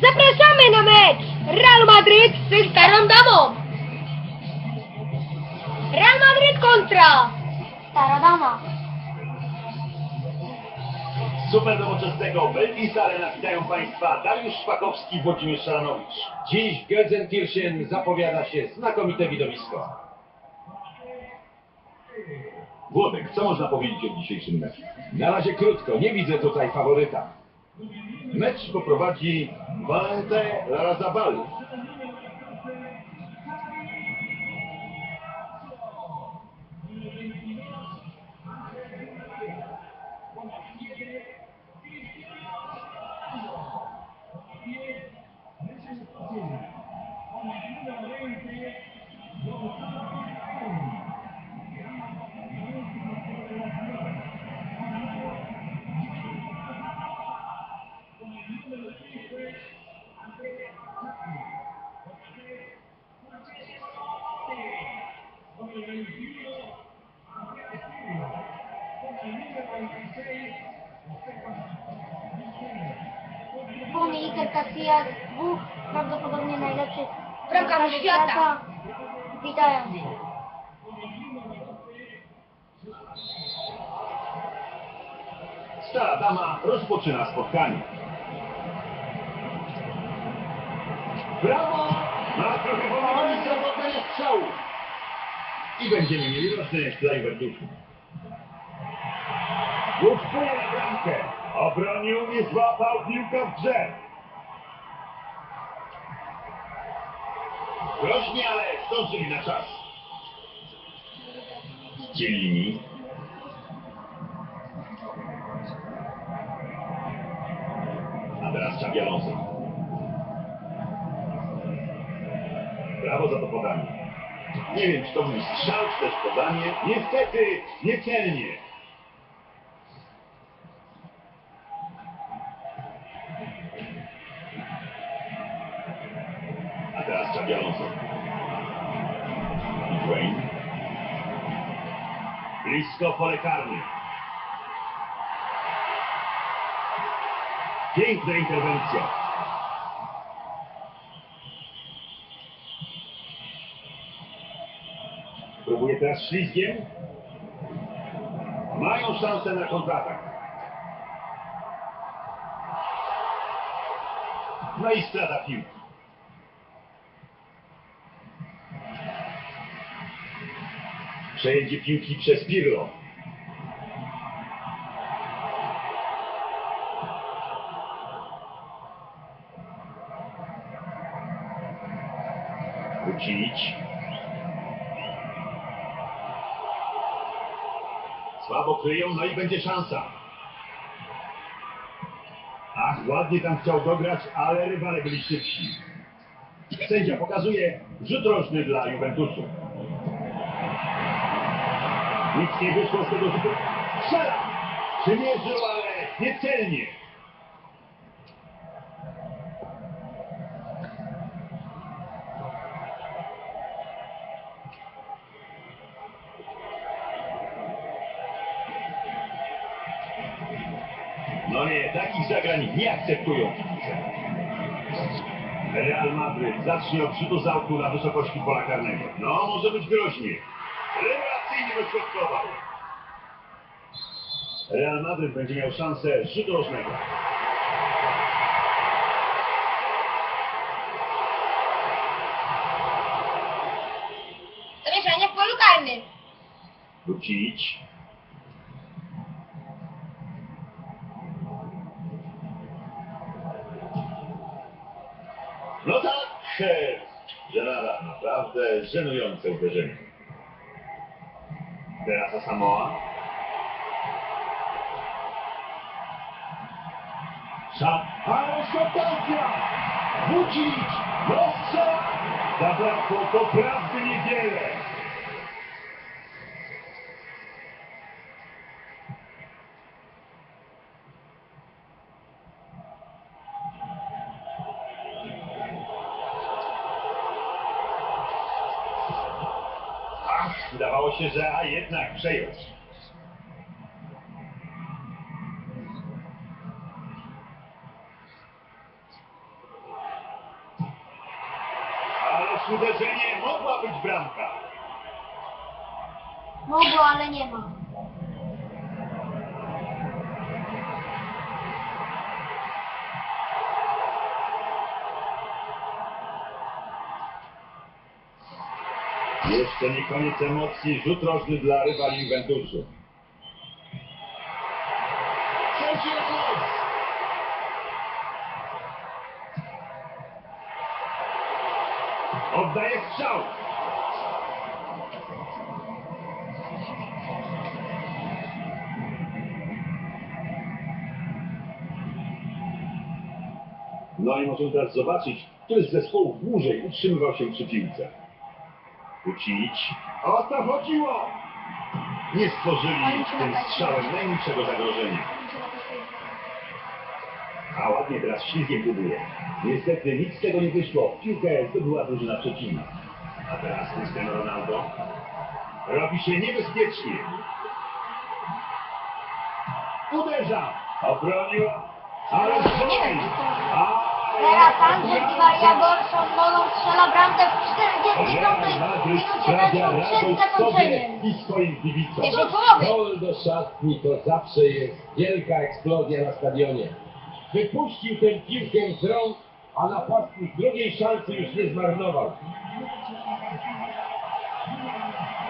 Zapraszamy na mecz Real Madryt z Starą Damą. Real Madryt kontra Stara Dama. Super nowoczesnego Belgis Arena witają Państwa Dariusz Szpakowski, Włodzimierz Szaranowicz. Dziś w Gelsenkirchen zapowiada się znakomite widowisko. Włodek, co można powiedzieć o dzisiejszym meczu? Na razie krótko, nie widzę tutaj faworyta. Mecz poprowadzi Valente Larrazabal. Casillas, dwóch prawdopodobnie najlepszych Bramkarzy świata. Witają. Stara Dama rozpoczyna spotkanie. Brawo! Ma trochę powoli za oddanie strzału. I będziemy mieli roczny dla Juventusu. Łuskuje na bramkę. Obronił, nie złapał, piłka w grze. Groźnie, ale zdążyli na czas. Dzielini. A teraz Xabi. Brawo za to podanie. Nie wiem, czy to był strzał, czy też podanie. Niestety, niecelnie. A teraz Xabi Alonso. Wayne. Blisko pole karne. Piękna interwencja. Próbuje teraz ślizgiem. Mają szansę na kontratak. No i strata piłki. Przejęcie piłki przez Pirlo. Wrócić. Słabo kryją, no i będzie szansa. Ach, ładnie tam chciał dograć, ale rywale byli szybsi. Sędzia pokazuje rzut rożny dla Juventusu. Nic nie wyszło z tego rzutu. Strzela! Przymierzył, ale niecelnie. No nie, takich zagrań nie akceptują. Real Madryt zacznie od rzutu z na wysokości pola karnego. No, może być groźnie. Dośrodkował. Real Madryt będzie miał szansę rzutu rożnego. Zamieszanie w polu karnym. Wrócić. No tak, Żenara, naprawdę żenujące uderzenie. Teraz Asamoa. Szat, ale szatacja! Wrócić! Rozstrzela! Zabrakło to prawdy niewiele. znak przejąć. Uderzenie mogła być bramka. Mogła, ale nie ma. Jeszcze nie koniec emocji, rzut rożny dla rywali Juventusu. Oddaje strzał! No i możemy teraz zobaczyć, który z zespołów dłużej utrzymywał się przy piłce. Uczynić. O to chodziło! Nie stworzyli tym strzałem najmniejszego zagrożenia. A ładnie teraz ślizgiem buduje. Niestety nic z tego nie wyszło. Piłkę zdobyła drużyna przeciwna. A teraz Cristiano Ronaldo. Robi się niebezpiecznie. Uderza! Obronił. Ale to- A- Teraz Andrzej Di Maria gorszą nogą strzela bramkę w 45 Real Madryt minucie meczu przed zakończeniem. i swoim kibicom. Gol do szatni to zawsze jest wielka eksplozja na stadionie. Wypuścił tę piłkę z rąk, a napastnik drugiej szansy już nie zmarnował.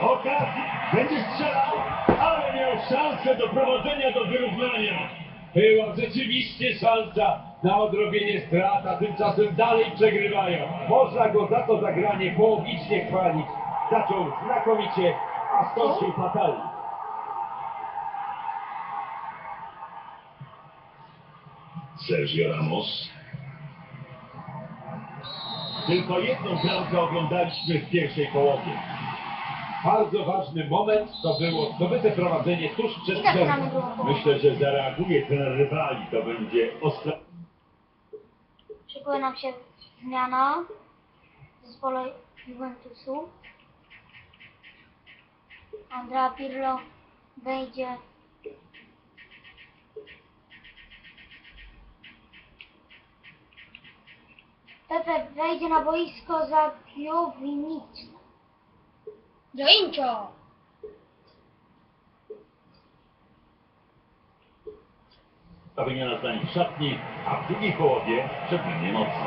Okazji, będzie strzelał, ale miał szansę do prowadzenia do wyrównania. Była rzeczywiście szansa na odrobienie strat, a tymczasem dalej przegrywają. Można go za to zagranie połowicznie chwalić. Zaczął znakomicie, a skończył fatalnie. Sergio Ramos. Tylko jedną bramkę oglądaliśmy w pierwszej połowie. Bardzo ważny moment to było zdobyte prowadzenie tuż przed tak przerwą. połowę. Myślę, że zareaguje ten rywali. To będzie ostra... Szykuje nam się zmiana w zespole Juventusu. Andrea Pirlo wejdzie. Pepe wejdzie na boisko za Piowinic. Joincio! Ta wymiana zdań w szatni, a w drugiej połowie przebranie emocji.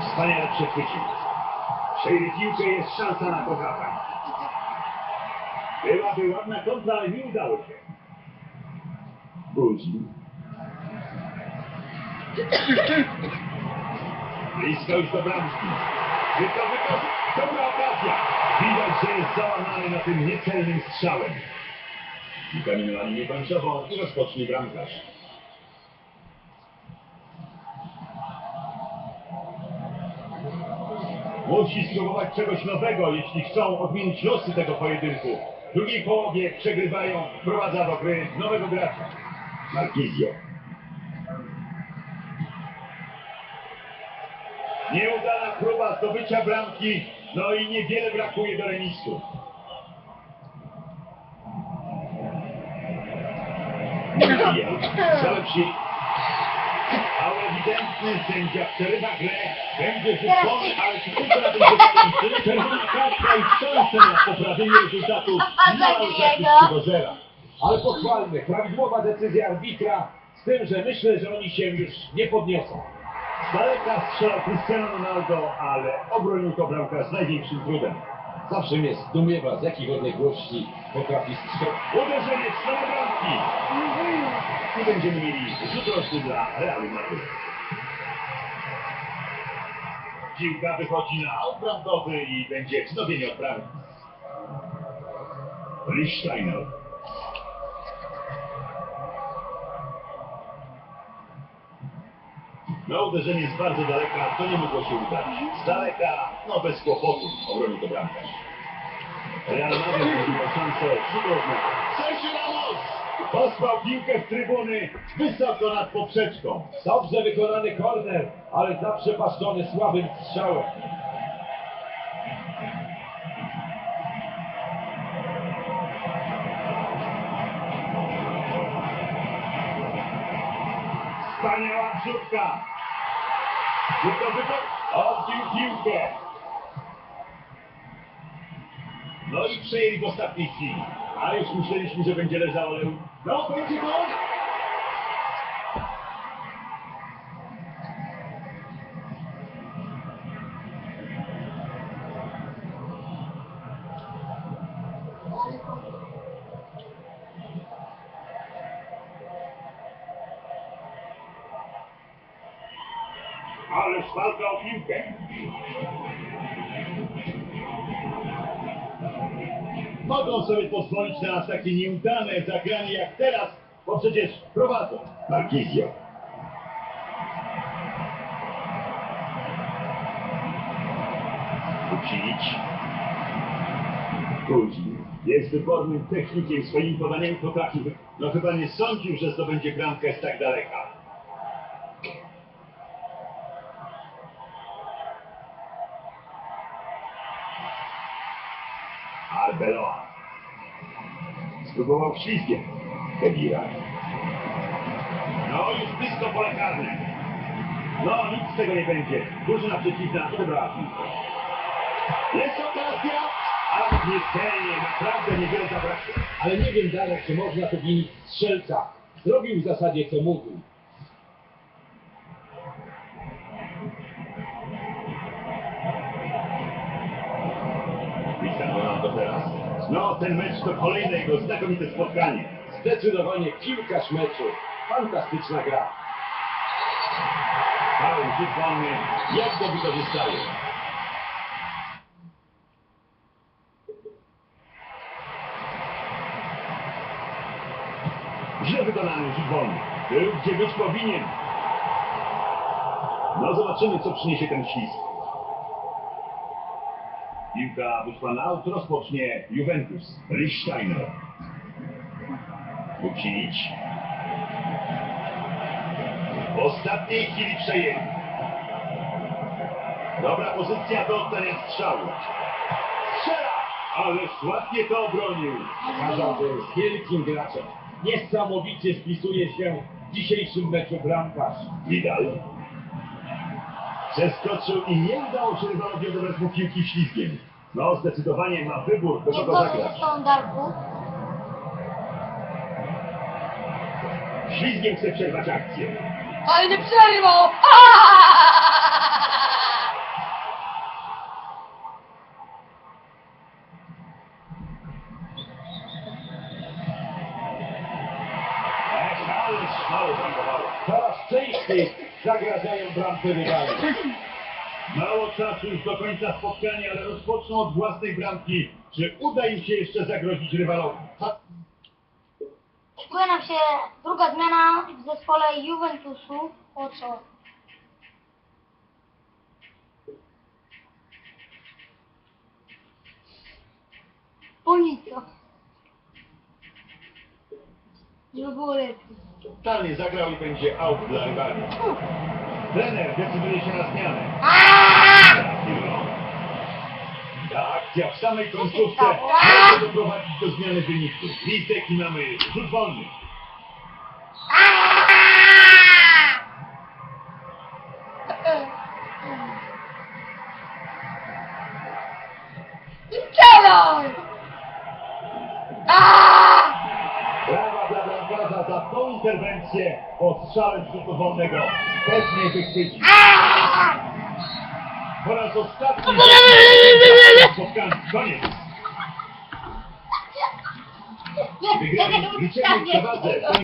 Wspaniale przechwycił. Przejęli piłkę, jest szansa na Kochacha. Byłaby ładna kontra, ale nie udało się. Budzi. Blisko już do bramki. Wykorzy... Dobra okazja. Widać, że jest załamany na tym niecelnym strzałem. Piłka minęła linię końcową i rozpocznie bramkarz. Musi spróbować czegoś nowego, jeśli chcą odmienić losy tego pojedynku. W drugiej połowie przegrywają, wprowadza do gry nowego gracza. Marquizio. Nieudana próba zdobycia bramki, no i niewiele brakuje do remisu. Lepsi. Ale ewidentny sędzia przerywa grę. Będzie rzucony, ale tylko na tym się skończy? Czerwona kartka i szansa na poprawienie rezultatu. Go. do zera. Ale pochwalmy, prawidłowa decyzja arbitra, z tym, że myślę, że oni się już nie podniosą. Z daleka strzelał Cristiano Ronaldo, ale obronił to bramka z największym trudem. Zawsze mnie zdumiewa, z jakich odległości potrafi strzelić. Uderzenie w stronę bramki. I będziemy mieli rzut roczny dla Realu Madryt. Piłka wychodzi na odbramkowy i będzie wznowienie odprawy. Lichsteiner. No uderzenie z bardzo daleka, to nie mogło się udać. Z daleka, no bez kłopotu, obronił to bramkarz. Real Madrid miał szansę cudowną. Sergio Ramos! Posłał piłkę w trybuny wysoko nad poprzeczką. Dobrze wykonany korner, ale zaprzepaszczony słabym strzałem. Wspaniała wrzutka. No i przejęli w ostatniej chwili. A już myśleliśmy, że będzie leżało, ale... No, będzie gol! Walka o piłkę. Mogą sobie pozwolić na takie nieudane zagranie jak teraz, bo przecież prowadzą. Markizio. Uczynić. Kuzin jest wybornym technikiem, swoim podaniem potrafi... No chyba nie sądził, że zdobędzie bramkę z tak daleka. Arbeloa. Spróbował ślizgiem. Kedira. No, już blisko pola karne. No, nic z tego nie będzie. Drużyna przeciwna przebrała piłkę. Jest okazja, a niecelnie, naprawdę niewiele zabrakło. Ale nie wiem, Darek, czy można to winić strzelca. Zrobił w zasadzie co mógł. No, ten mecz to kolejne jego znakomite spotkanie. Zdecydowanie piłkarz meczu. Fantastyczna gra. Rzut wolny, jak go wykorzystaje. Źle wykonany rzut wolny. Był gdzie być powinien. No zobaczymy, co przyniesie ten ślizg. Piłka wyszła na aut, rozpocznie Juventus. Lichsteiner. Vucinic. W ostatniej chwili przejęli. Dobra pozycja do oddania strzału. Strzela! Ależ ładnie to obronił. Że jest wielkim graczem. Niesamowicie wpisuje się w dzisiejszym meczu bramkarz. Widal. Przeskoczył i nie udało się rywalowi odebrać mu piłki ślizgiem. No, zdecydowanie ma wybór, do Jak kogo zagrać. Ślizgiem chce przerwać akcję. Ale nie przerwał! Ech, ależ mało brakowało. Coraz częściej zagrażają bramkę rywali. Mało czasu już do końca spotkania, ale rozpoczną od własnej bramki. Czy uda im się jeszcze zagrozić rywalowi? Szykuje nam się druga zmiana w zespole Juventusu. O co? Bonito. Żeby było lepiej. Totalnie zagrał i będzie out dla rywali. Trener decyduje się na zmianę. Ta akcja w samej końcówce może doprowadzić do zmiany wyniku. Listek i mamy rzut wolny. Interwencję po strzale rzutu wolnego. Pewnie wychwyci. Po raz ostatni spotkanie. Koniec. Nie, Wygrali nie, nie, liczebnej nie, przewadze.